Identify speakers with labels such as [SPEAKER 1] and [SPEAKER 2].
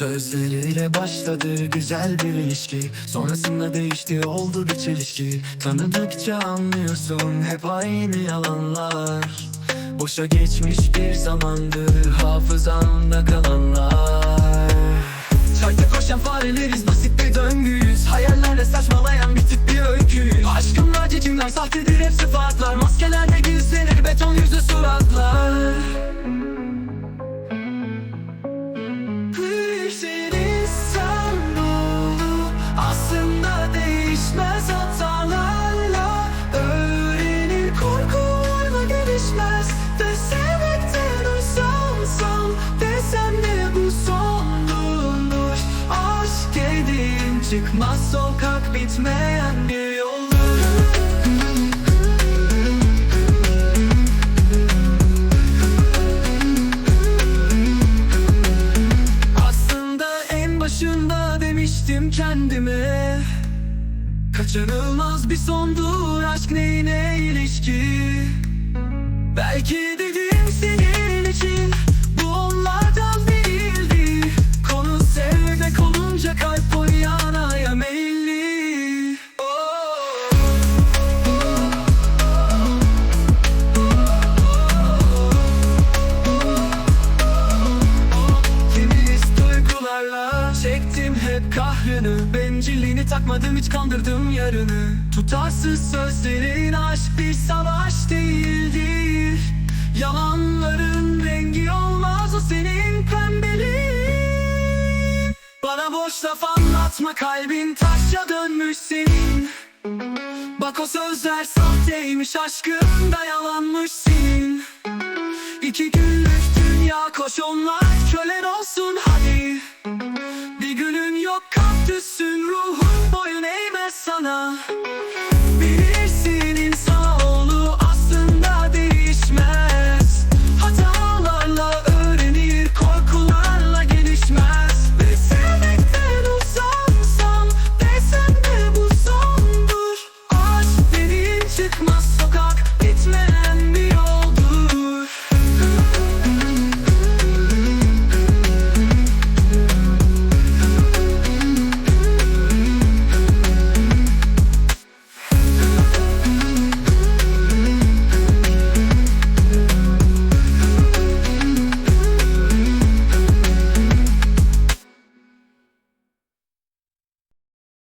[SPEAKER 1] Sözleriyle başladı güzel bir ilişki. Sonrasında değişti oldu bir çelişki. Tanıdıkça anlıyorsun hep aynı yalanlar. Boşa geçmiş bir zamandı hafızanda kalanlar. Çayda koşan fareleriz basit bir döngüyüz. Hayallerle saçmalayan bir tip bir öyküyüz. Aşkımla cicimler sahtedir hep sıfatlar Maskelerde gizlenir beton yüzlü suratlar çıkmaz sokak bitmeyen bir yoldur. Aslında en başında demiştim kendime Kaçınılmaz bir sondur aşk neyine ilişki Belki dedim senin Bencilliğini takmadım hiç kandırdım yarını. Tutarsız sözlerin aşk bir savaş değildir Yalanların rengi olmaz o senin pembeliğin Bana boş laf anlatma kalbin taşa dönmüş senin. Bak o sözler sahteymiş aşkında yalanmış senin. İki günlük dünya koş onlar sana. Bilirsin insanoğlu aslında değişmez. Hatalarla öğrenir korkularla gelişmez. Ve sevmekten uzansam desem de bu sondur. Aşk dediğin çıkmaz